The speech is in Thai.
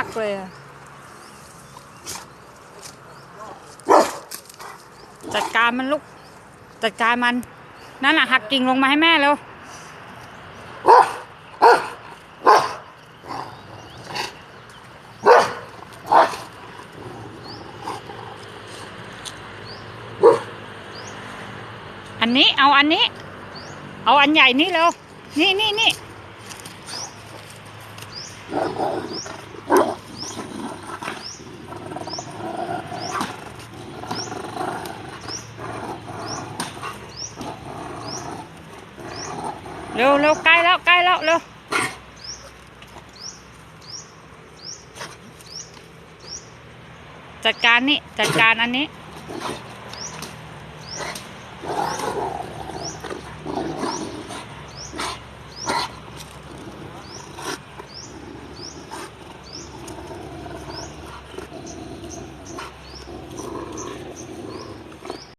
หักเลยอะจัดการมันลูก จัดการมัน นั่นแหละหักกิ่งลงมาให้แม่เร็วอันนี้เอาอันนี้ เอาอันใหญ่นี่เร็ว นี่นี่นี่ เร็วเร็วใกล้แล้วใกล้แล้วเร็วจัดการนี่ จัดการอันนี้